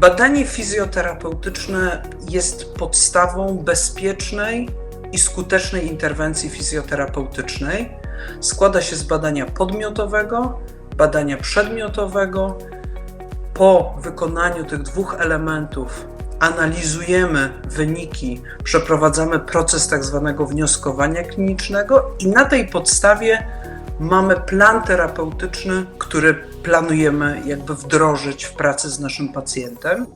Badanie fizjoterapeutyczne jest podstawą bezpiecznej i skutecznej interwencji fizjoterapeutycznej. Składa się z badania podmiotowego, badania przedmiotowego. Po wykonaniu tych dwóch elementów analizujemy wyniki, przeprowadzamy proces tak zwanego wnioskowania klinicznego i na tej podstawie mamy plan terapeutyczny, który planujemy jakby wdrożyć w pracy z naszym pacjentem.